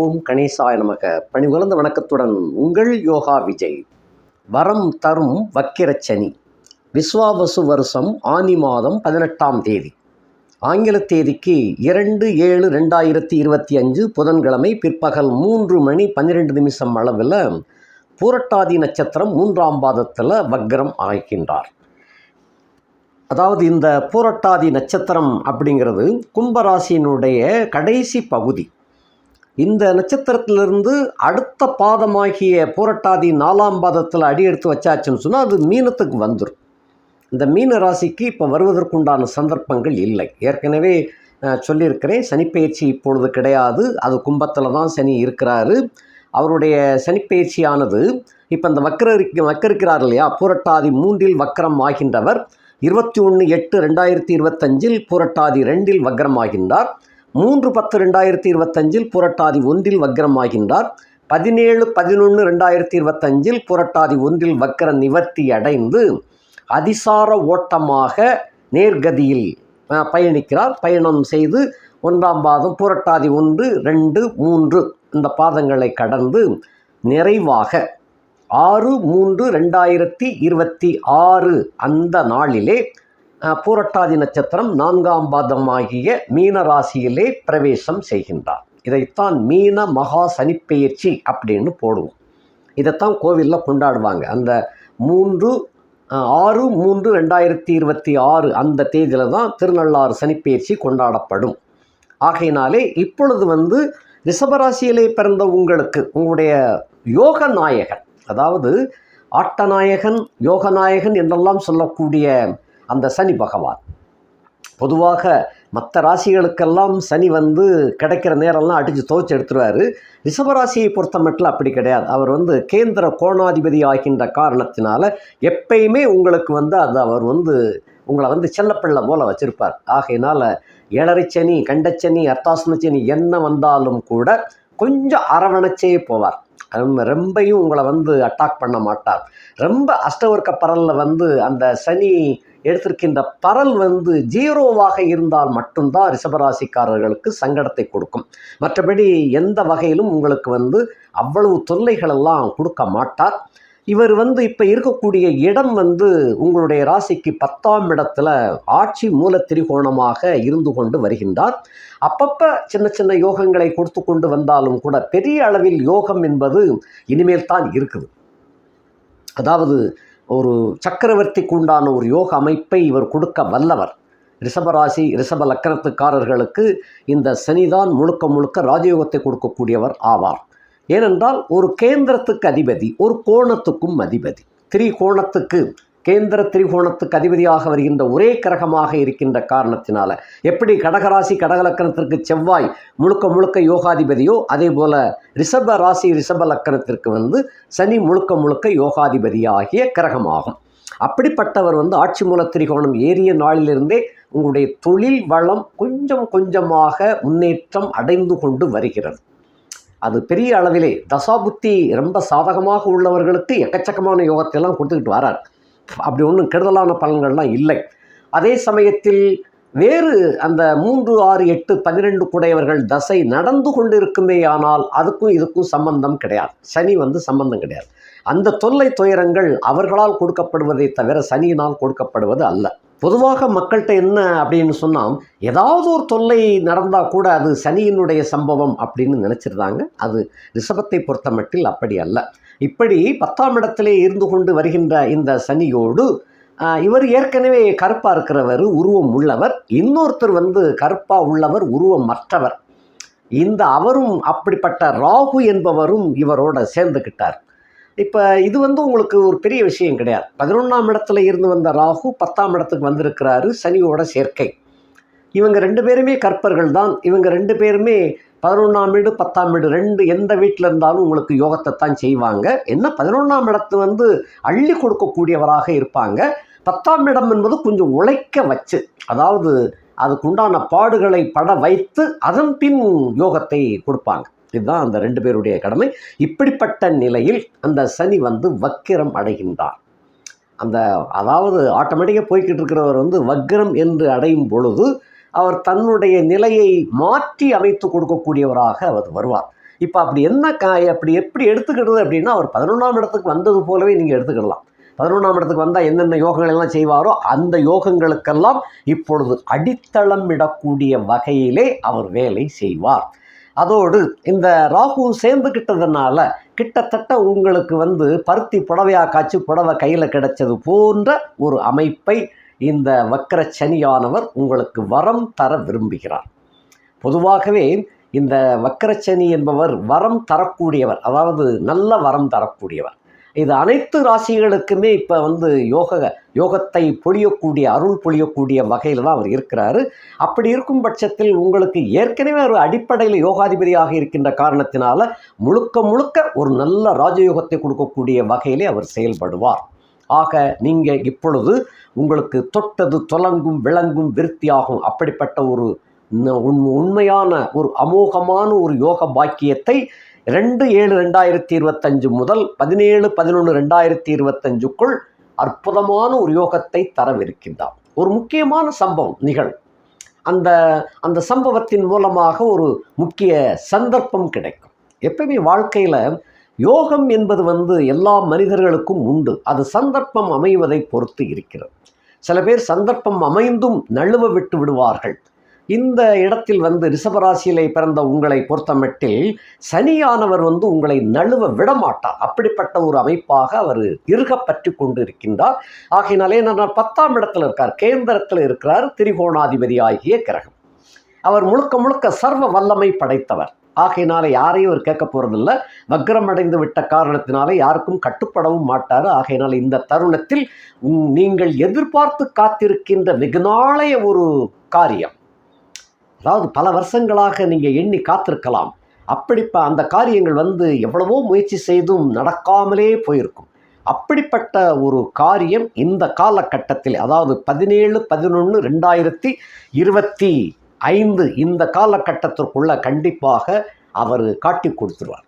ஓம் கணேசாய நமக. பணிவுகலந்த வணக்கத்துடன் உங்கள் யோகா விஜய். வரம் தரும் வக்கிரச்சனி. விஸ்வாவசு வருஷம் ஆனி மாதம் பதினெட்டாம் தேதி. ஆங்கில தேதிக்கு இரண்டு ஏழு ரெண்டாயிரத்தி இருபத்தி அஞ்சு புதன்கிழமை பிற்பகல் மூன்று மணி பன்னிரெண்டு நிமிஷம் அளவில் பூரட்டாதி நட்சத்திரம் மூன்றாம் பாதத்தில் வக்ரம் ஆகின்றார் அதாவது இந்த பூரட்டாதி நட்சத்திரம் அப்படிங்கிறது கும்பராசியினுடைய கடைசி பகுதி. இந்த நட்சத்திரத்திலிருந்து அடுத்த பாதமாகிய பூரட்டாதி நாலாம் பாதத்தில் அடி எடுத்து வச்சாச்சுன்னு சொன்னால் அது மீனத்துக்கு வந்துடும் இந்த மீன ராசிக்கு இப்போ வருவதற்குண்டான சந்தர்ப்பங்கள் இல்லை. ஏற்கனவே சொல்லியிருக்கிறேன் சனிப்பெயர்ச்சி இப்பொழுது கிடையாது. அது கும்பத்தில் தான் சனி இருக்கிறாரு. அவருடைய சனிப்பெயர்ச்சியானது இப்போ இந்த வக்கர வக்கரிக்கிறார் இல்லையா? பூரட்டாதி மூன்றில் வக்கரம் ஆகின்றவர். இருபத்தி ஒன்று எட்டு ரெண்டாயிரத்தி இருபத்தஞ்சில் பூரட்டாதி ரெண்டில் வக்ரமாகின்றார் மூன்று பத்து ரெண்டாயிரத்தி இருபத்தஞ்சில் புரட்டாதி ஒன்றில் வக்ரமாகின்றார் பதினேழு பதினொன்று ரெண்டாயிரத்தி இருபத்தஞ்சில் புரட்டாதி ஒன்றில் வக்கர நிவர்த்தி அடைந்து அதிசார ஓட்டமாக நேர்கதியில் பயணிக்கிறார். பயணம் செய்து ஒன்றாம் பாதம் புரட்டாதி ஒன்று ரெண்டு மூன்று இந்த பாதங்களை கடந்து நிறைவாக ஆறு மூன்று ரெண்டாயிரத்தி இருபத்தி ஆறு அந்த நாளிலே பூரட்டாதி நட்சத்திரம் நான்காம் பாதமாகிய மீன ராசியிலே பிரவேசம் செய்கின்றார். இதைத்தான் மீன மகா சனிப்பெயர்ச்சி அப்படின்னு போடுவோம். இதைத்தான் கோவிலில் கொண்டாடுவாங்க. அந்த மூன்று ஆறு மூன்று ரெண்டாயிரத்தி இருபத்தி ஆறு அந்த தேதியில் தான் திருநள்ளாறு சனிப்பெயர்ச்சி கொண்டாடப்படும். ஆகையினாலே இப்பொழுது வந்து ரிஷபராசியிலே பிறந்த உங்களுக்கு உங்களுடைய யோக நாயகன் அதாவது ஆட்டநாயகன் யோகநாயகன் என்றெல்லாம் சொல்லக்கூடிய அந்த சனி பகவான். பொதுவாக மற்ற ராசிகளுக்கெல்லாம் சனி வந்து கிடைக்கிற நேரம்லாம் அடித்து துவச்சி எடுத்துருவார். ரிஷபராசியை பொறுத்த மட்டும் அப்படி கிடையாது. அவர் வந்து கேந்திர கோணாதிபதி ஆகின்ற காரணத்தினால எப்பயுமே உங்களுக்கு வந்து அது அவர் வந்து உங்களை வந்து செல்லப்பிள்ளை போல வச்சிருப்பார். ஆகையினால ஏழரைச்சனி கண்டச்சனி அர்த்தாசனச்சனி என்ன வந்தாலும் கூட கொஞ்சம் அரவணைச்சே போவார். ரொம்ப ரொம்பையும் உங்களை வந்து அட்டாக் பண்ண மாட்டார். ரொம்ப அஷ்டவர்க்க பரலில் வந்து அந்த சனி எடுத்திருக்கின்ற பரல் வந்து ஜீரோவாக இருந்தால் மட்டும்தான் ரிஷபராசிக்காரர்களுக்கு சங்கடத்தை கொடுக்கும். மற்றபடி எந்த வகையிலும் உங்களுக்கு வந்து அவ்வளவு தொல்லைகளெல்லாம் கொடுக்க மாட்டார். இவர் வந்து இப்போ இருக்கக்கூடிய இடம் வந்து உங்களுடைய ராசிக்கு பத்தாம் இடத்துல ஆட்சி மூல திரிகோணமாக இருந்து கொண்டு வருகின்றார். அப்பப்போ சின்ன சின்ன யோகங்களை கொடுத்து கொண்டு வந்தாலும் கூட பெரிய அளவில் யோகம் என்பது இனிமேல் தான் இருக்குது. அதாவது ஒரு சக்கரவர்த்திக்கு உண்டான ஒரு யோக அமைப்பை இவர் கொடுக்க வல்லவர். ரிஷபராசி ரிஷப லக்கணத்துக்காரர்களுக்கு இந்த சனிதான் முழுக்க முழுக்க ராஜயோகத்தை கொடுக்கக்கூடியவர் ஆவார். ஏனென்றால் ஒரு கேந்திரத்துக்கு அதிபதி ஒரு கோணத்துக்கும் அதிபதி. திரிகோணத்துக்கு கேந்திர திரிகோணத்துக்கு அதிபதியாக வருகின்ற ஒரே கிரகமாக இருக்கின்ற காரணத்தினால எப்படி கடகராசி கடகலக்கணத்திற்கு செவ்வாய் முழுக்க முழுக்க யோகாதிபதியோ அதே போல ரிஷப ராசி ரிஷப லக்கணத்திற்கு வந்து சனி முழுக்க முழுக்க யோகாதிபதியாகிய கிரகமாகும். அப்படிப்பட்டவர் வந்து ஆட்சி மூல திரிகோணம் ஏறிய நாளிலிருந்தே உங்களுடைய தொழில் வளம் கொஞ்சம் கொஞ்சமாக முன்னேற்றம் அடைந்து கொண்டு வருகிறது. அது பெரிய அளவிலே தசாபுத்தி ரொம்ப சாதகமாக உள்ளவர்களுக்கு எக்கச்சக்கமான யோகத்தை எல்லாம் கொடுத்துக்கிட்டு வரார். அப்படி ஒன்றும் கெடுதலான பலன்கள்லாம் இல்லை. அதே சமயத்தில் வேறு அந்த மூன்று ஆறு எட்டு பன்னிரெண்டு குடையவர்கள் தசை நடந்து கொண்டிருக்குமே ஆனால் அதுக்கும் இதுக்கும் சம்பந்தம் கிடையாது. சனி வந்து சம்பந்தம் கிடையாது. அந்த தொல்லை துயரங்கள் அவர்களால் கொடுக்கப்படுவதை தவிர சனியினால் கொடுக்கப்படுவது அல்ல. பொதுவாக மக்கள்கிட்ட என்ன அப்படின்னு சொன்னால் ஏதாவது ஒரு தொல்லை நடந்தால் கூட அது சனியினுடைய சம்பவம் அப்படின்னு நினச்சிருந்தாங்க. அது ரிஷபத்தை பொறுத்த மட்டில் அப்படி அல்ல. இப்படி பத்தாம் இடத்திலே இருந்து கொண்டு வருகின்ற இந்த சனியோடு இவர் ஏற்கனவே கருப்பாக இருக்கிறவர் உருவம் உள்ளவர். இன்னொருத்தர் வந்து கருப்பாக உள்ளவர் உருவம் மற்றவர். இந்த அவரும் அப்படிப்பட்ட ராகு என்பவரும் இவரோட சேர்ந்துக்கிட்டார் இப்போ இது வந்து உங்களுக்கு ஒரு பெரிய விஷயம் கிடையாது. பதினொன்றாம் இடத்துல இருந்து வந்த ராகு பத்தாம் இடத்துக்கு வந்திருக்கிறாரு சனியோட சேர்க்கை. இவங்க ரெண்டு பேருமே கற்பர்கள் தான். இவங்க ரெண்டு பேருமே பதினொன்றாம் வீடு பத்தாம் வீடு ரெண்டு எந்த வீட்டில் இருந்தாலும் உங்களுக்கு யோகத்தை தான் செய்வாங்க. என்ன? பதினொன்றாம் இடத்து வந்து அள்ளி கொடுக்கக்கூடியவராக இருப்பாங்க. பத்தாம் இடம் என்பது கொஞ்சம் உழைக்க வச்சு அதாவது அதுக்குண்டான பாடுகளை பட வைத்து அதன் பின் யோகத்தை கொடுப்பாங்க. இதுதான் அந்த ரெண்டு பேருடைய கடமை. இப்படிப்பட்ட நிலையில் அந்த சனி வந்து வக்கிரம் அடைகின்றார். அந்த அதாவது ஆட்டோமேட்டிக்காக போய்கிட்டு இருக்கிறவர் வந்து வக்ரம் என்று அடையும் பொழுது அவர் தன்னுடைய நிலையை மாற்றி அமைத்து கொடுக்கக்கூடியவராக அவர் வருவார். இப்போ அப்படி என்ன காய் அப்படி எப்படி எடுத்துக்கிடுறது அப்படின்னா அவர் பதினொன்றாம் இடத்துக்கு வந்தது போலவே நீங்கள் எடுத்துக்கிடலாம். பதினொன்றாம் இடத்துக்கு வந்தால் என்னென்ன யோகங்கள் எல்லாம் செய்வாரோ அந்த யோகங்களுக்கெல்லாம் இப்பொழுது அடித்தளம் இடக்கூடிய வகையிலே அவர் வேலை செய்வார். அதோடு இந்த ராகு சேர்ந்துக்கிட்டதுனால கிட்டத்தட்ட உங்களுக்கு வந்து பருத்தி புடவையா காய்ச்சி புடவை கையில் கிடைச்சது போன்ற ஒரு அமைப்பை இந்த வக்கர சனியானவர் உங்களுக்கு வரம் தர விரும்புகிறார். பொதுவாகவே இந்த வக்கரச்சனி என்பவர் வரம் தரக்கூடியவர் அதாவது நல்ல வரம் தரக்கூடியவர். இது அனைத்து ராசிகளுக்குமே இப்போ வந்து யோக யோகத்தை பொழியக்கூடிய அருள் பொழியக்கூடிய வகையில் தான் அவர் இருக்கிறாரு. அப்படி இருக்கும் பட்சத்தில் உங்களுக்கு ஏற்கனவே ஒரு அடிப்படையில் யோகாதிபதியாக இருக்கின்ற காரணத்தினால முழுக்க முழுக்க ஒரு நல்ல ராஜயோகத்தை கொடுக்கக்கூடிய வகையிலே அவர் செயல்படுவார். ஆக நீங்கள் இப்பொழுது உங்களுக்கு தொட்டது தொலங்கும் விளங்கும் விருத்தியாகும் அப்படிப்பட்ட ஒரு உண்மையான ஒரு அமோகமான ஒரு யோக பாக்கியத்தை ரெண்டு ஏழு ரெண்டாயிரத்தி இருபத்தஞ்சு முதல் பதினேழு பதினொன்று ரெண்டாயிரத்தி இருபத்தஞ்சுக்குள் அற்புதமான ஒரு யோகத்தை தரவிருக்கின்றார். ஒரு முக்கியமான சம்பவம் நிகழும் அந்த அந்த சம்பவத்தின் மூலமாக ஒரு முக்கிய சந்தர்ப்பம் கிடைக்கும். எப்பயுமே வாழ்க்கையில் யோகம் என்பது வந்து எல்லா மனிதர்களுக்கும் உண்டு. அது சந்தர்ப்பம் அமைவதை பொறுத்து இருக்கிறது. சில பேர் சந்தர்ப்பம் அமைந்தும் நழுவ விட்டு விடுவார்கள். இந்த இடத்தில் வந்து ரிஷபராசியிலே பிறந்த உங்களை பொறுத்தமட்டில் சனியானவர் வந்து உங்களை நழுவ விடமாட்டார். அப்படிப்பட்ட ஒரு அமைப்பாக அவர் இருக பற்றி கொண்டு இருக்கின்றார் ஆகையினாலே நான் பத்தாம் இடத்துல இருக்கார். கேந்திரத்தில் இருக்கிறார். திரிகோணாதிபதி ஆகிய கிரகம். அவர் முழுக்க முழுக்க சர்வ வல்லமை படைத்தவர். ஆகையினால யாரையும் அவர் கேட்க போகிறதில்ல வக்ரம் அடைந்து விட்ட காரணத்தினால யாருக்கும் கட்டுப்படவும் மாட்டார். ஆகையினால இந்த தருணத்தில் நீங்கள் எதிர்பார்த்து காத்திருக்கின்ற வெகுநாளைய ஒரு காரியம். அதாவது பல வருஷங்களாக நீங்கள் எண்ணி காத்திருக்கலாம். அப்படிப்ப அந்த காரியங்கள் வந்து எவ்வளவோ முயற்சி செய்தும் நடக்காமலே போயிருக்கும். அப்படிப்பட்ட ஒரு காரியம் இந்த காலகட்டத்தில் அதாவது பதினேழு பதினொன்று ரெண்டாயிரத்தி இருபத்தி ஐந்து இந்த காலகட்டத்திற்குள்ள கண்டிப்பாக அவர் காட்டி கொடுத்துருவார்.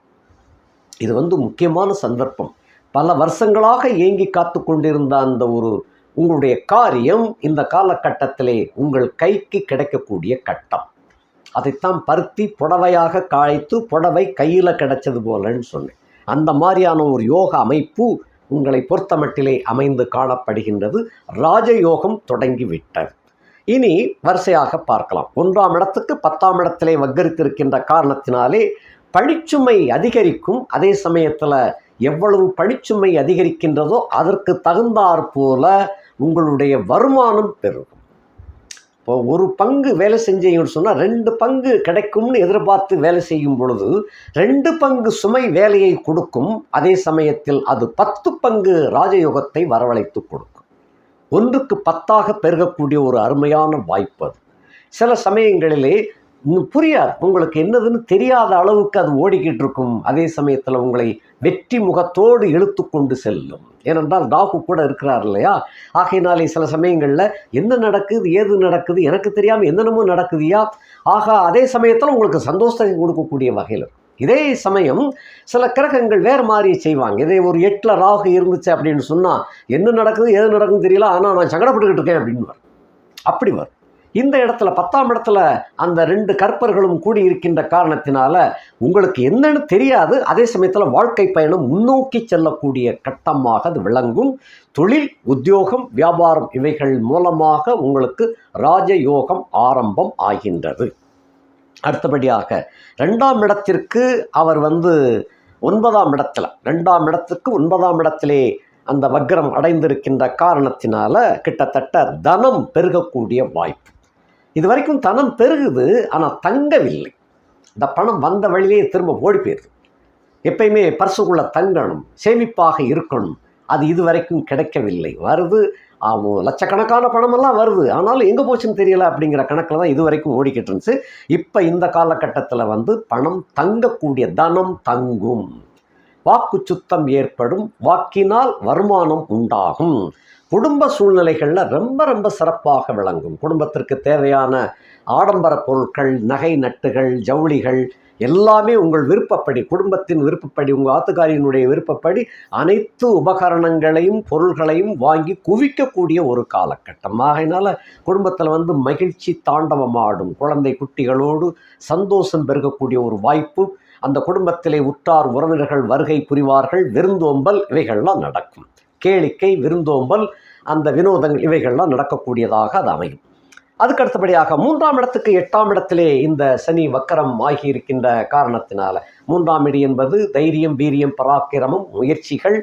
இது வந்து முக்கியமான சந்தர்ப்பம். பல வருஷங்களாக ஏங்கி காத்து கொண்டிருந்த அந்த ஒரு உங்களுடைய காரியம் இந்த காலகட்டத்திலே உங்கள் கைக்கு கிடைக்கக்கூடிய கட்டம். அதைத்தான் பருத்தி புடவையாக காய்த்து புடவை கையில் கிடைச்சது போலன்னு சொன்னேன். அந்த மாதிரியான ஒரு யோக அமைப்பு உங்களை பொறுத்தமட்டிலே அமைந்து காணப்படுகின்றது. ராஜயோகம் தொடங்கிவிட்டது. இனி வரிசையாக பார்க்கலாம். ஒன்றாம் இடத்துக்கு பத்தாம் இடத்திலே வக்கரித்திருக்கின்ற காரணத்தினாலே பணிச்சுமை அதிகரிக்கும். அதே சமயத்தில் எவ்வளவு பணிச்சுமை அதிகரிக்கின்றதோ அதற்கு தகுந்தாற் போல உங்களுடைய வருமானம் பெருகும் இப்போ ஒரு பங்கு வேலை செஞ்சீங்கன்னு சொன்னால் ரெண்டு பங்கு கிடைக்கும்னு எதிர்பார்த்து வேலை செய்யும் பொழுது ரெண்டு பங்கு சுமை வேலையை கொடுக்கும். அதே சமயத்தில் அது பத்து பங்கு ராஜயோகத்தை வரவழைத்து கொடுக்கும். ஒன்றுக்கு பத்தாக பெருகக்கூடிய ஒரு அருமையான வாய்ப்பு அது. சில சமயங்களிலே புரியாது. உங்களுக்கு என்னதுன்னு தெரியாத அளவுக்கு அது ஓடிக்கிட்டு இருக்கும் அதே சமயத்தில் உங்களை வெற்றி முகத்தோடு இழுத்து கொண்டு செல்லும். ஏனென்றால் ராகு கூட இருக்கிறார் இல்லையா? ஆகையினாலே சில சமயங்களில் என்ன நடக்குது ஏது நடக்குது எனக்கு தெரியாமல் என்னென்னமோ நடக்குதுயா? ஆகா அதே சமயத்தில் உங்களுக்கு சந்தோஷத்தை கொடுக்கக்கூடிய வகையில். இதே சமயம் சில கிரகங்கள் வேறு மாதிரி செய்வாங்க. இதே ஒரு எட்டில் ராகு இருந்துச்சு அப்படின்னு சொன்னால் என்ன நடக்குது ஏது நடக்குதுன்னு தெரியல ஆனால் நான் சங்கடப்பட்டுக்கிட்டு இருக்கேன் அப்படின்னு வரும். அப்படி வரும். இந்த இடத்துல பத்தாம் இடத்துல அந்த ரெண்டு கற்பர்களும் கூடி இருக்கின்ற காரணத்தினால உங்களுக்கு என்னன்னு தெரியாது. அதே சமயத்தில் வாழ்க்கை பயணம் முன்னோக்கி செல்லக்கூடிய கட்டமாக அது விளங்கும். தொழில் உத்தியோகம் வியாபாரம் இவைகள் மூலமாக உங்களுக்கு ராஜயோகம் ஆரம்பம் ஆகின்றது. அடுத்தபடியாக ரெண்டாம் இடத்திற்கு அவர் வந்து ஒன்பதாம் இடத்துல ரெண்டாம் இடத்துக்கு ஒன்பதாம் இடத்திலே அந்த வக்ரம் அடைந்திருக்கின்ற காரணத்தினால கிட்டத்தட்ட தனம் பெருகக்கூடிய வாய்ப்பு. இது வரைக்கும் தனம் பெருகுது ஆனால் தங்கவில்லை. இந்த பணம் வந்த வழியிலே திரும்ப ஓடி போயிடுது. எப்பயுமே பர்சுக்குள்ள தங்கணும் சேமிப்பாக இருக்கணும். அது இது வரைக்கும் கிடைக்கவில்லை. வருது ஆமாம் லட்சக்கணக்கான பணமெல்லாம் வருது. ஆனாலும் எங்கே போச்சுன்னு தெரியல அப்படிங்கிற கணக்கில் தான் இது வரைக்கும் ஓடிக்கிட்டு இருந்துச்சு. இப்போ இந்த காலகட்டத்தில் வந்து பணம் தங்கக்கூடிய தனம் தங்கும். வாக்கு சுத்தம் ஏற்படும் வாக்கினால் வருமானம் உண்டாகும். குடும்ப சூழ்நிலைகளில் ரொம்ப ரொம்ப சிறப்பாக விளங்கும். குடும்பத்திற்கு தேவையான ஆடம்பர பொருட்கள் நகை நட்டுகள் ஜவுளிகள் எல்லாமே உங்கள் விருப்பப்படி குடும்பத்தின் விருப்பப்படி உங்கள் ஆத்துக்காரியினுடைய விருப்பப்படி அனைத்து உபகரணங்களையும் பொருள்களையும் வாங்கி குவிக்கக்கூடிய ஒரு காலகட்டம். ஆகையினால் குடும்பத்தில் வந்து மகிழ்ச்சி தாண்டவமாடும். குழந்தை குட்டிகளோடு சந்தோஷம் பெருகக்கூடிய ஒரு வாய்ப்பு அந்த குடும்பத்திலே உற்றார் உறவினர்கள் வருகை புரிவார்கள் விருந்தோம்பல் இவைகள்லாம் நடக்கும். கேளிக்கை விருந்தோம்பல் அந்த வினோதங்கள் இவைகள்லாம் நடக்கக்கூடியதாக அது அமையும். அதுக்கு அடுத்தபடியாக மூன்றாம் இடத்துக்கு எட்டாம் இடத்திலே இந்த சனி வக்கரம் ஆகி இருக்கின்ற காரணத்தினால மூன்றாம் இடி என்பது தைரியம் வீரியம் பராக்கிரமம் முயற்சிகள்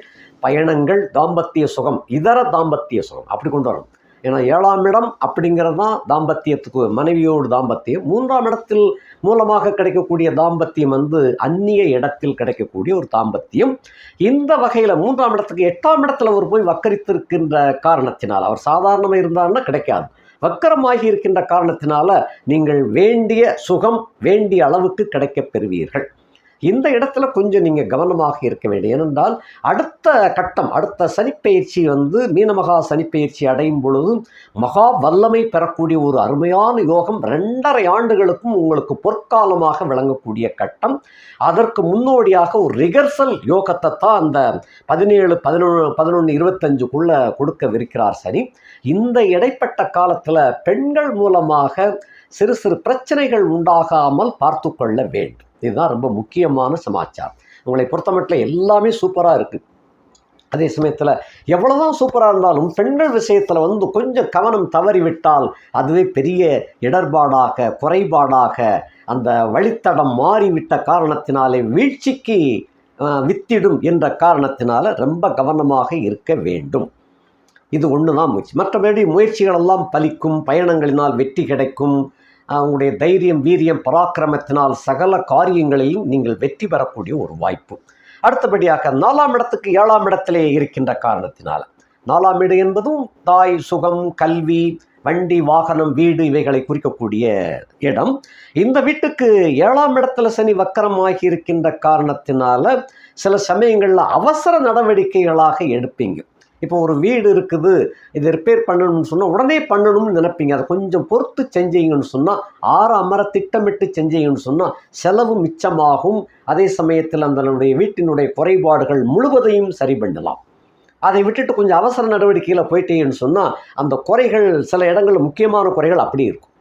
பயணங்கள் தாம்பத்திய சுகம் இதர தாம்பத்திய சுகம் அப்படி கொண்டு வரணும். ஏன்னா ஏழாம் இடம் அப்படிங்கிறது தான் தாம்பத்தியத்துக்கு மனைவியோடு தாம்பத்தியம். மூன்றாம் இடத்தில் மூலமாக கிடைக்கக்கூடிய தாம்பத்தியம் வந்து அந்நிய இடத்தில் கிடைக்கக்கூடிய ஒரு தாம்பத்தியம். இந்த வகையில் மூன்றாம் இடத்துக்கு எட்டாம் இடத்துல அவர் போய் வக்கரித்திருக்கின்ற காரணத்தினால் அவர் சாதாரணமாக இருந்தாருன்னா கிடைக்காது. வக்கரமாகி இருக்கின்ற காரணத்தினால நீங்கள் வேண்டிய சுகம் வேண்டிய அளவுக்கு கிடைக்கப் பெறுவீர்கள். இந்த இடத்துல கொஞ்சம் நீங்கள் கவனமாக இருக்க வேண்டும். ஏனென்றால் அடுத்த கட்டம் அடுத்த சனிப்பெயர்ச்சி வந்து மீனமகா சனிப்பெயர்ச்சி அடையும் பொழுது மகா வல்லமை பெறக்கூடிய ஒரு அருமையான யோகம் ரெண்டரை ஆண்டுகளுக்கும் உங்களுக்கு பொற்காலமாக விளங்கக்கூடிய கட்டம். அதற்கு முன்னோடியாக ஒரு ரிகர்சல் யோகத்தை தான் அந்த பதினேழு பதினொன்று பதினொன்று இருபத்தஞ்சுக்குள்ளே கொடுக்கவிருக்கிறார் சனி. இந்த இடைப்பட்ட காலத்தில் பெண்கள் மூலமாக சிறு சிறு பிரச்சனைகள் உண்டாகாமல் பார்த்து கொள்ள வேண்டும். இதுதான் ரொம்ப முக்கியமான சமாச்சாரம். உங்களை பொறுத்தமட்டில் எல்லாமே சூப்பராக இருக்குது அதே சமயத்தில் எவ்வளோதான் சூப்பராக இருந்தாலும் பெண்கள் விஷயத்தில் வந்து கொஞ்சம் கவனம் தவறிவிட்டால் அதுவே பெரிய இடர்பாடாக குறைபாடாக அந்த வழித்தடம் மாறிவிட்ட காரணத்தினாலே வீழ்ச்சிக்கு வித்திடும் என்ற காரணத்தினால ரொம்ப கவனமாக இருக்க வேண்டும். இது ஒன்று தான் முயற்சி. மற்றபடி முயற்சிகளெல்லாம் பலிக்கும் பயணங்களினால் வெற்றி கிடைக்கும். உங்களுடைய தைரியம் வீரியம் பராக்கிரமத்தினால் சகல காரியங்களிலும் நீங்கள் வெற்றி பெறக்கூடிய ஒரு வாய்ப்பு. அடுத்தபடியாக நாலாம் இடத்துக்கு ஏழாம் இடத்திலே இருக்கின்ற காரணத்தினால். நாலாம் இடம் என்பதும் தாய் சுகம் கல்வி வண்டி வாகனம் வீடு இவைகளை குறிக்கக்கூடிய இடம். இந்த வீட்டுக்கு ஏழாம் இடத்துல சனி வக்கரமாகி இருக்கின்ற காரணத்தினால சில சமயங்களில் அவசர நடவடிக்கைகளாக எடுப்பீங்க. இப்போ ஒரு வீடு இருக்குது இதை ரிப்பேர் பண்ணணும்னு சொன்னால் உடனே பண்ணணும்னு நினைப்பீங்க. அதை கொஞ்சம் பொறுத்து செஞ்சீங்கன்னு சொன்னால் ஆற அமர திட்டமிட்டு செஞ்சீங்கன்னு சொன்னால் செலவு மிச்சமாகும். அதே சமயத்தில் அதனுடைய வீட்டினுடைய குறைபாடுகள் முழுவதையும் சரி பண்ணலாம். அதை விட்டுட்டு கொஞ்சம் அவசர நடவடிக்கையில் போயிட்டீங்கன்னு சொன்னால் அந்த குறைகள் சில இடங்களில் முக்கியமான குறைகள் அப்படி இருக்கும்.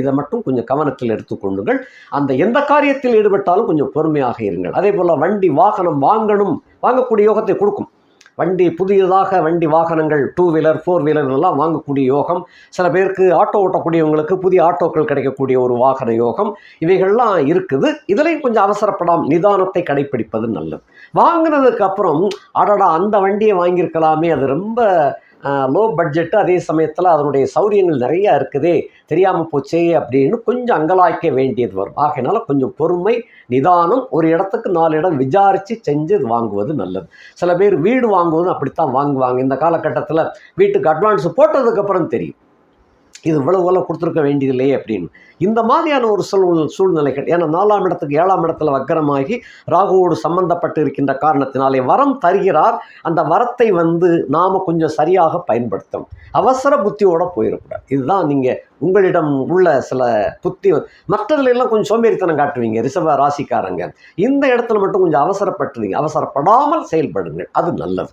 இதை மட்டும் கொஞ்சம் கவனத்தில் எடுத்துக்கொள்ளுங்கள் அந்த எந்த காரியத்தில் ஈடுபட்டாலும் கொஞ்சம் பொறுமையாக இருங்கள். அதே போல் வண்டி வாகனம் வாங்கணும் வாங்கக்கூடிய யோகத்தை கொடுக்கும். வண்டி புதியதாக வண்டி வாகனங்கள் டூ வீலர் ஃபோர் வீலர் எல்லாம் வாங்கக்கூடிய யோகம். சில பேருக்கு ஆட்டோ ஓட்டக்கூடியவங்களுக்கு புதிய ஆட்டோக்கள் கிடைக்கக்கூடிய ஒரு வாகன யோகம். இவைகள்லாம் இருக்குது. இதுலேயும் கொஞ்சம் அவசரப்படாமல் நிதானத்தை கடைப்பிடிப்பது நல்லது. வாங்கினதுக்கு அப்புறம் அடடா அந்த வண்டியை வாங்கியிருக்கலாமே அது ரொம்ப லோ பட்ஜெட்டு அதே சமயத்தில் அதனுடைய சௌரியங்கள் நிறையா இருக்குதே. தெரியாமல் போச்சே அப்படின்னு கொஞ்சம் அங்கலாய்க்க வேண்டியது வரும். ஆகையினால கொஞ்சம் பொறுமை நிதானம் ஒரு இடத்துக்கு நாலு இடம் விசாரித்து செஞ்சு இது வாங்குவது நல்லது. சில பேர் வீடு வாங்குவதும் அப்படித்தான் வாங்குவாங்க. இந்த காலகட்டத்தில் வீட்டுக்கு அட்வான்ஸ் போட்டதுக்கப்புறம் தெரியும். இது இவ்வளவு இவ்வளவு கொடுத்துருக்க வேண்டியதில்லையே அப்படின்னு. இந்த மாதிரியான ஒரு சூழ் சூழ்நிலைகள் ஏன்னா நாலாம் இடத்துக்கு ஏழாம் இடத்துல வக்கரமாகி ராகுவோடு சம்பந்தப்பட்டு இருக்கின்ற காரணத்தினாலே வரம் தருகிறார். அந்த வரத்தை வந்து நாம் கொஞ்சம் சரியாக பயன்படுத்தணும். அவசர புத்தியோட போயிடக்கூடாது. இதுதான் நீங்கள் உங்களிடம் உள்ள சில புத்தி. மற்றதுல எல்லாம் கொஞ்சம் சோம்பேறித்தனம் காட்டுவீங்க ரிசர்வ ராசிக்காரங்க. இந்த இடத்துல மட்டும் கொஞ்சம் அவசரப்பட்டுறீங்க. அவசரப்படாமல் செயல்படுங்கள். அது நல்லது.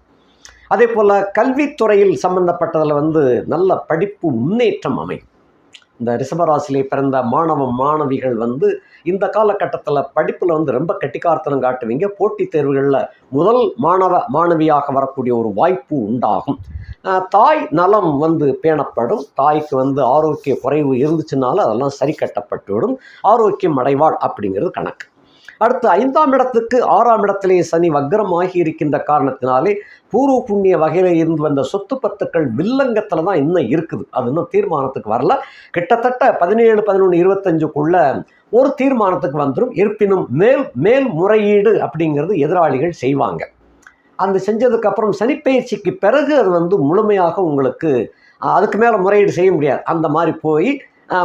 அதே போல் கல்வித்துறையில் சம்பந்தப்பட்டதில் வந்து நல்ல படிப்பு முன்னேற்றம் அமையும். இந்த ரிஷபராசிலே பிறந்த மாணவ மாணவிகள் வந்து இந்த காலகட்டத்தில் படிப்பில் வந்து ரொம்ப கெட்டிக்கார்த்தனம் காட்டுவீங்க. போட்டித் தேர்வுகளில் முதல் மாணவ மாணவியாக வரக்கூடிய ஒரு வாய்ப்பு உண்டாகும். தாய் நலம் வந்து பேணப்படும். தாய்க்கு வந்து ஆரோக்கிய குறைவு இருந்துச்சுனால அதெல்லாம் சரி கட்டப்பட்டுவிடும். ஆரோக்கியம் அடைவாள் அப்படிங்கிறது கணக்கு. அடுத்து ஐந்தாம் இடத்துக்கு ஆறாம் இடத்திலே சனி வக்ரமாகி இருக்கின்ற காரணத்தினாலே பூர்வ புண்ணிய வகையில் இருந்து வந்த சொத்து பத்துக்கள் வில்லங்கத்தில் தான் இன்னும் இருக்குது. அது இன்னும் தீர்மானத்துக்கு வரல. கிட்டத்தட்ட பதினேழு பதினொன்று இருபத்தஞ்சுக்குள்ள ஒரு தீர்மானத்துக்கு வந்துடும் இருப்பினும் மேல் மேல் முறையீடு அப்படிங்கிறது எதிராளிகள் செய்வாங்க. அந்த செஞ்சதுக்கப்புறம் சனிப்பெயர்ச்சிக்கு பிறகு அது வந்து முழுமையாக உங்களுக்கு அதுக்கு மேலே முறையீடு செய்ய முடியாது. அந்த மாதிரி போய்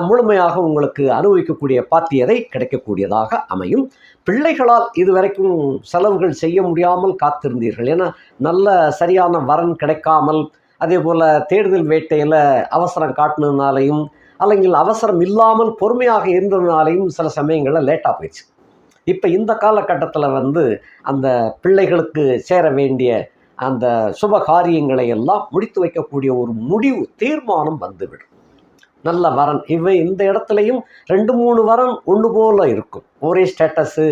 முழுமையாக உங்களுக்கு அனுபவிக்கக்கூடிய பாத்தியதை கிடைக்கக்கூடியதாக அமையும். பிள்ளைகளால் இதுவரைக்கும் செலவுகள் செய்ய முடியாமல் காத்திருந்தீர்கள். ஏன்னா நல்ல சரியான வரன் கிடைக்காமல் அதே போல் தேடுதல் வேட்டையில் அவசரம் காட்டினதுனாலையும் அல்லங்கில் அவசரம் இல்லாமல் பொறுமையாக இருந்ததுனாலையும் சில சமயங்களில் லேட்டாக போயிடுச்சு. இப்போ இந்த காலகட்டத்தில் வந்து அந்த பிள்ளைகளுக்கு சேர வேண்டிய அந்த சுப காரியங்களை எல்லாம் முடித்து வைக்கக்கூடிய ஒரு முடிவு தீர்மானம் வந்துவிடும். நல்ல வரன். இவை இந்த இடத்துலையும் ரெண்டு மூணு வரன் ஒன்று போல இருக்கும். ஒரே ஸ்டேட்டஸு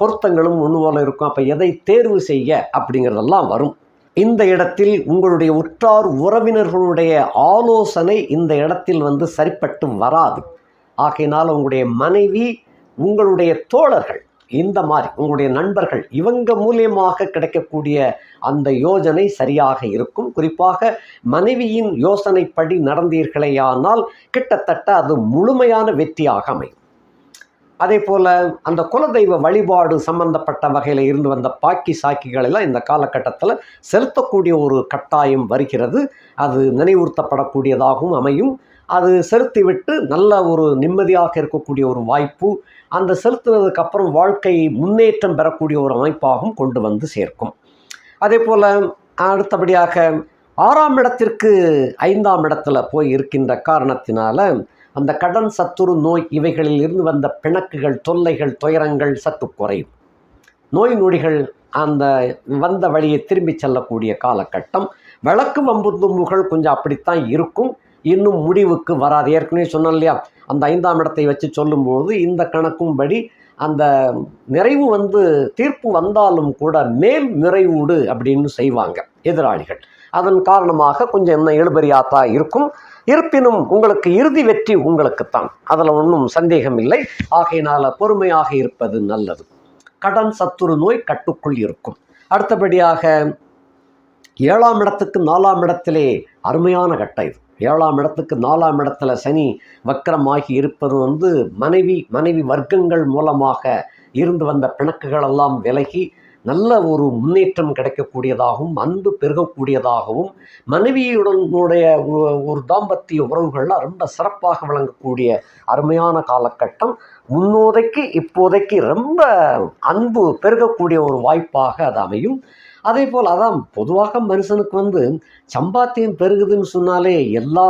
பொருத்தங்களும் ஒன்று போல் இருக்கும். அப்போ எதை தேர்வு செய்ய அப்படிங்கிறதெல்லாம் வரும். இந்த இடத்தில் உங்களுடைய உற்றார் உறவினர்களுடைய ஆலோசனை இந்த இடத்தில் வந்து சரிப்பட்டு வராது. ஆகையினால் உங்களுடைய மனைவி உங்களுடைய தோழர்கள் இந்த மாதிரி உங்களுடைய நண்பர்கள் இவங்க மூலியமாக கிடைக்கக்கூடிய அந்த யோஜனை சரியாக இருக்கும். குறிப்பாக மனைவியின் யோசனைப்படி நடந்தீர்களேயானால் கிட்டத்தட்ட அது முழுமையான வெற்றியாக அமையும். அதே போல் அந்த குலதெய்வ வழிபாடு சம்பந்தப்பட்ட வகையில் இருந்து வந்த பாக்கி சாக்கிகள் எல்லாம் இந்த காலகட்டத்தில் செலுத்தக்கூடிய ஒரு கட்டாயம் வருகிறது. அது நினைவுறுத்தப்படக்கூடியதாகவும் அமையும். அது செலுத்திவிட்டு நல்ல ஒரு நிம்மதியாக இருக்கக்கூடிய ஒரு வாய்ப்பு அந்த செலுத்துனதுக்கு அப்புறம் வாழ்க்கை முன்னேற்றம் பெறக்கூடிய ஒரு அமைப்பாகவும் கொண்டு வந்து சேர்க்கும். அதே போல் அடுத்தபடியாக ஆறாம் இடத்திற்கு ஐந்தாம் இடத்துல போய் இருக்கின்ற காரணத்தினால அந்த கடன் சத்துரு நோய் இவைகளில் இருந்து வந்த பிணக்குகள் தொல்லைகள் துயரங்கள் சற்று குறையும். நோய் நொடிகள் அந்த வந்த வழியை திரும்பி செல்லக்கூடிய காலகட்டம். விளக்கு வம்பு தும்புகள் கொஞ்சம் அப்படித்தான் இருக்கும். இன்னும் முடிவுக்கு வராது. ஏற்கனவே சொன்னோம் இல்லையா? அந்த ஐந்தாம் இடத்தை வச்சு சொல்லும்போது இந்த கணக்கும் படி அந்த நிறைவு வந்து தீர்ப்பு வந்தாலும் கூட மேல் நிறைவூடு அப்படின்னு செய்வாங்க எதிராளிகள். அதன் காரணமாக கொஞ்சம் என்ன இழுபறியாத்தா இருக்கும். இருப்பினும் உங்களுக்கு இறுதி வெற்றி உங்களுக்குத்தான். அதில் ஒன்றும் சந்தேகம் இல்லை. ஆகையினால் பொறுமையாக இருப்பது நல்லது. கடன் சத்துரு நோய் கட்டுக்குள் இருக்கும். அடுத்தபடியாக ஏழாம் இடத்துக்கு நாலாம் இடத்திலே அருமையான கட்டம் இது. ஏழாம் இடத்துக்கு நாலாம் இடத்துல சனி வக்கரமாகி இருப்பது வந்து மனைவி மனைவி வர்க்கங்கள் மூலமாக இருந்து வந்த பிணக்குகள் எல்லாம் விலகி நல்ல ஒரு முன்னேற்றம் கிடைக்கக்கூடியதாகவும் அன்பு பெருகக்கூடியதாகவும் மனைவியுடனுடைய ஒரு தாம்பத்திய உறவுகள்லாம் ரொம்ப சிறப்பாக விளங்கக்கூடிய அருமையான காலகட்டம். முன்னோதைக்கு இப்போதைக்கு ரொம்ப அன்பு பெருகக்கூடிய ஒரு வாய்ப்பாக அது அமையும். அதே போல் அதான் பொதுவாக மனுஷனுக்கு வந்து சம்பாத்தியம் பெருகுதுன்னு சொன்னாலே எல்லா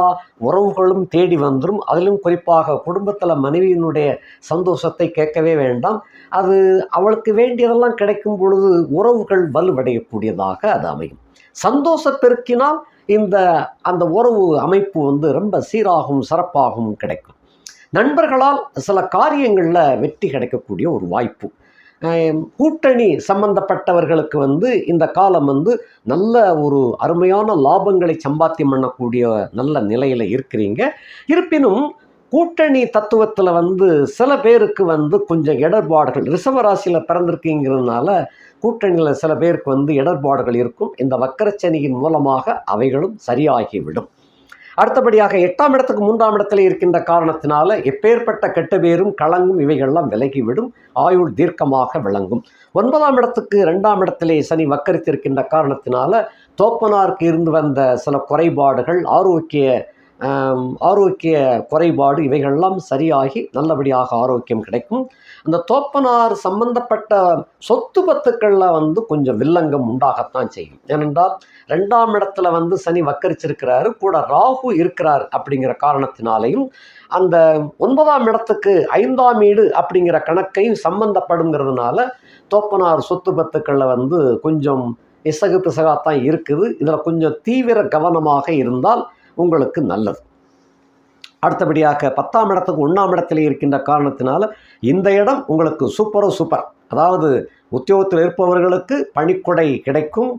உறவுகளும் தேடி வந்துடும் அதிலும் குறிப்பாக குடும்பத்தில் மனைவியினுடைய சந்தோஷத்தை கேட்கவே வேண்டாம். அது அவளுக்கு வேண்டியதெல்லாம் கிடைக்கும் பொழுது உறவுகள் வலுவடையக்கூடியதாக அது அமையும். சந்தோஷ பெருக்கினால் இந்த அந்த உறவு அமைப்பு வந்து ரொம்ப சீராகவும் சிறப்பாகவும் கிடைக்கும். நண்பர்களால் சில காரியங்களில் வெற்றி கிடைக்கக்கூடிய ஒரு வாய்ப்பு. கூட்டணி சம்பந்தப்பட்டவர்களுக்கு வந்து இந்த காலம் வந்து நல்ல ஒரு அருமையான லாபங்களை சம்பாத்தியம் பண்ணக்கூடிய நல்ல நிலையில் இருக்கிறீங்க. இருப்பினும் கூட்டணி தத்துவத்தில் வந்து சில பேருக்கு வந்து கொஞ்சம் இடர்பாடுகள் ரிஷபராசியில் பிறந்திருக்கீங்கிறதுனால கூட்டணியில் சில பேருக்கு வந்து இடர்பாடுகள் இருக்கும். இந்த வக்கரச்சனியின் மூலமாக அவைகளும் சரியாகிவிடும். அடுத்தபடியாக எட்டாம் இடத்துக்கு மூன்றாம் இடத்துல இருக்கின்ற காரணத்தினால எப்பேற்பட்ட கெட்ட பேரும் களங்கும் இவைகள்லாம் விலகிவிடும் ஆயுள் தீர்க்கமாக விளங்கும். ஒன்பதாம் இடத்துக்கு ரெண்டாம் இடத்திலே சனி வக்கரித்திருக்கின்ற காரணத்தினால தோப்பனாருக்கு இருந்து வந்த சில குறைபாடுகள் ஆரோக்கிய ஆரோக்கிய குறைபாடு இவைகள்லாம் சரியாகி நல்லபடியாக ஆரோக்கியம் கிடைக்கும். அந்த தோப்பனார் சம்பந்தப்பட்ட சொத்து பத்துக்களில் வந்து கொஞ்சம் வில்லங்கம் உண்டாகத்தான் செய்யும். ஏனென்றால் ரெண்டாம் இடத்துல வந்து சனி வக்கரிச்சிருக்கிறாரு கூட ராகு இருக்கிறார் அப்படிங்கிற காரணத்தினாலையும் அந்த ஒன்பதாம் இடத்துக்கு ஐந்தாம் வீடு அப்படிங்கிற கணக்கையும் சம்பந்தப்படுங்கிறதுனால தோப்பனார் சொத்து பத்துக்களில் வந்து கொஞ்சம் இசகு பிசகாத்தான் இருக்குது. இதில் கொஞ்சம் தீவிர கவனமாக இருந்தால் உங்களுக்கு நல்லது. அடுத்தபடியாக பத்தாம் இடத்துக்கு ஒன்றாம் இடத்துல இருக்கின்ற காரணத்தினால இந்த இடம் உங்களுக்கு சூப்பரோ சூப்பர் அதாவது உத்தியோகத்தில் இருப்பவர்களுக்கு பணிக்கொடை கிடைக்கும்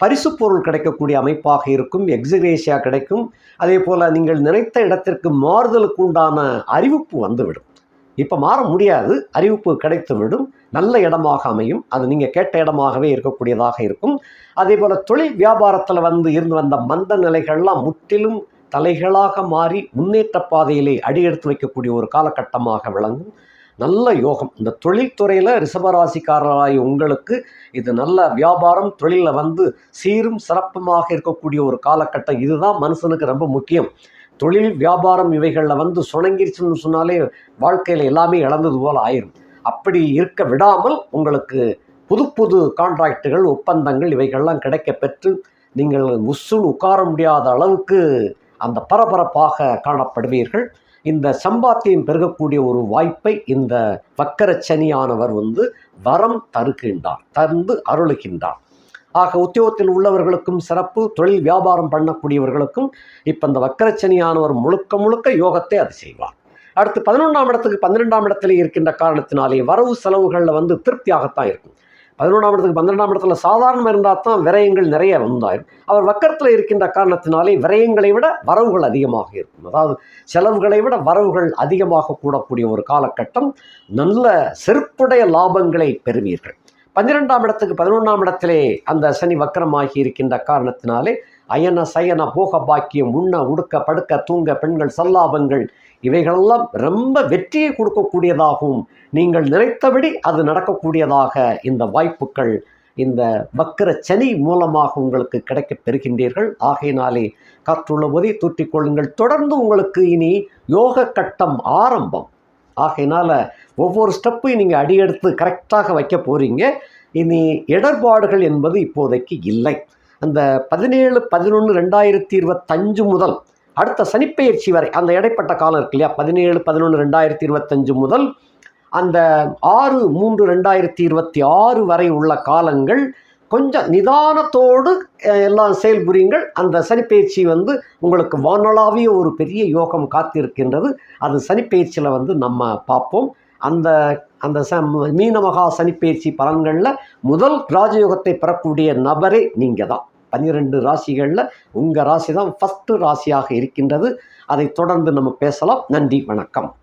பரிசு பொருள் கிடைக்கக்கூடிய அமைப்பாக இருக்கும் எக்ஸிகேஷியா கிடைக்கும். அதே போல் நீங்கள் நினைத்த இடத்திற்கு மாறுதலுக்கு உண்டான அறிவிப்பு வந்துவிடும். இப்போ மாற முடியாது அறிவிப்பு கிடைத்துவிடும் நல்ல இடமாக அமையும் அது நீங்கள் கேட்ட இடமாகவே இருக்கக்கூடியதாக இருக்கும். அதே போல் தொழில் வியாபாரத்தில் வந்து இருந்து வந்த மந்த நிலைகள்லாம் முற்றிலும் தலைகளாக மாறி முன்னேற்ற பாதையிலே அடியெடுத்து வைக்கக்கூடிய ஒரு காலகட்டமாக விளங்கும். நல்ல யோகம். இந்த தொழில்துறையில் ரிஷபராசிக்காரராய் உங்களுக்கு இது நல்ல வியாபாரம் தொழிலில் வந்து சீரும் சிறப்புமாக இருக்கக்கூடிய ஒரு காலகட்டம். இதுதான் மனுஷனுக்கு ரொம்ப முக்கியம். தொழில் வியாபாரம் இவைகளில் வந்து சுணங்கிருச்சுன்னு சொன்னாலே வாழ்க்கையில் எல்லாமே இழந்தது போல் ஆயிரும். அப்படி இருக்க விடாமல் உங்களுக்கு புது புது கான்ட்ராக்டுகள் ஒப்பந்தங்கள் இவைகள்லாம் கிடைக்க பெற்று நீங்கள் உஸ்ஸுன்னு உட்கார முடியாத அளவுக்கு அந்த பரபரப்பாக காணப்படுவீர்கள். இந்த சம்பாத்தியம் பெருகக்கூடிய ஒரு வாய்ப்பை இந்த வக்கரச்சனியானவர் வந்து வரம் தருகின்றார் தந்து அருளுகின்றார். ஆக உத்தியோகத்தில் உள்ளவர்களுக்கும் சிறப்பு தொழில் வியாபாரம் பண்ணக்கூடியவர்களுக்கும் இப்போ இந்த வக்கரச்சனியானவர் முழுக்க முழுக்க யோகத்தை அது செய்வார். அடுத்து பதினொன்றாம் இடத்துக்கு பன்னிரெண்டாம் இடத்துல இருக்கின்ற காரணத்தினாலே வரவு செலவுகளில் வந்து திருப்தியாகத்தான் இருக்கும். பதினொன்றாம் இடத்துக்கு பன்னிரெண்டாம் இடத்துல சாதாரணமாக இருந்தால் தான் விரயங்கள் நிறைய வந்தாயிரும். அவர் வக்கரத்தில் இருக்கின்ற காரணத்தினாலே விரயங்களை விட வரவுகள் அதிகமாக இருக்கும். அதாவது செலவுகளை விட வரவுகள் அதிகமாக கூடக்கூடிய ஒரு காலகட்டம் நல்ல செருப்புடைய லாபங்களை பெறுவீர்கள். பன்னிரெண்டாம் இடத்துக்கு பதினொன்றாம் இடத்திலே அந்த சனி வக்கரமாகி இருக்கின்ற காரணத்தினாலே அயன சயன போக பாக்கியம் உண்ண உடுக்க படுக்க தூங்க பெண்கள் சல்லாபங்கள் இவைகளெல்லாம் ரொம்ப வெற்றியை கொடுக்கக்கூடியதாகவும் நீங்கள் நினைத்தபடி அது நடக்கக்கூடியதாக இந்த வாய்ப்புகள் இந்த வக்கர சனி மூலமாக உங்களுக்கு கிடைக்கப் பெறுகின்றீர்கள். ஆகையினாலே காற்றுள்ளபோதே தூற்றிக்கொள்ளுங்கள் தொடர்ந்து உங்களுக்கு இனி யோக கட்டம் ஆரம்பம். ஆகையினால் ஒவ்வொரு ஸ்டெப்பையும் நீங்கள் அடியெடுத்து கரெக்டாக வைக்க போகிறீங்க இனி இடர்பாடுகள் என்பது இப்போதைக்கு இல்லை. அந்த பதினேழு பதினொன்று ரெண்டாயிரத்தி இருபத்தஞ்சு முதல் அடுத்த சனிப்பெயர்ச்சி வரை அந்த இடைப்பட்ட காலம் இருக்கு இல்லையா? பதினேழு பதினொன்று ரெண்டாயிரத்தி இருபத்தஞ்சு முதல் அந்த ஆறு மூன்று ரெண்டாயிரத்தி இருபத்தி ஆறு வரை உள்ள காலங்கள் கொஞ்சம் நிதானத்தோடு எல்லாம் செயல்புரியுங்கள். அந்த சனிப்பெயர்ச்சி வந்து உங்களுக்கு வானளாவிய ஒரு பெரிய யோகம் காத்திருக்கின்றது. அது சனிப்பெயர்ச்சியில் வந்து நம்ம பார்ப்போம். அந்த அந்த ச மீனமகா சனிப்பெயர்ச்சி பலன்களில் முதல் ராஜயோகத்தை பெறக்கூடிய நபரே நீங்கள் தான் பன்னிரெண்டு ராசிகளில் உங்கள் ராசி தான் ஃபஸ்ட்டு ராசியாக இருக்கின்றது. அதை தொடர்ந்து நம்ம பேசலாம். நன்றி வணக்கம்.